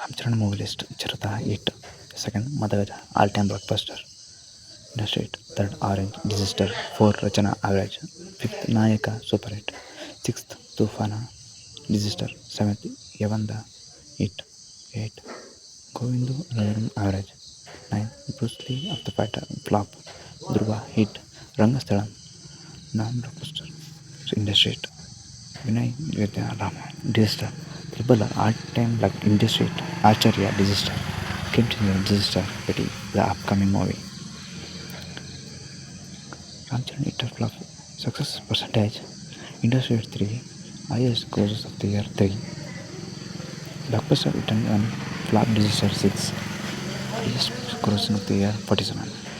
Ramcharan movie list चरता hit second मदगद आम्ही blockbuster industry hit third Orange disaster fourth रचना average fifth Nayak, super hit sixth Toofan disaster seventh यवंद hit eight Govindam average nine आवा hit Rangasthalam ना industry hit वनय Ram disaster Rebel art-time like industry Acharya disaster continued disaster pity the upcoming movie. Ramcharan Eater flop success percentage industry 3 highest grosses of the year 3 blockbuster return on flop disaster 6 highest grossing of the year 47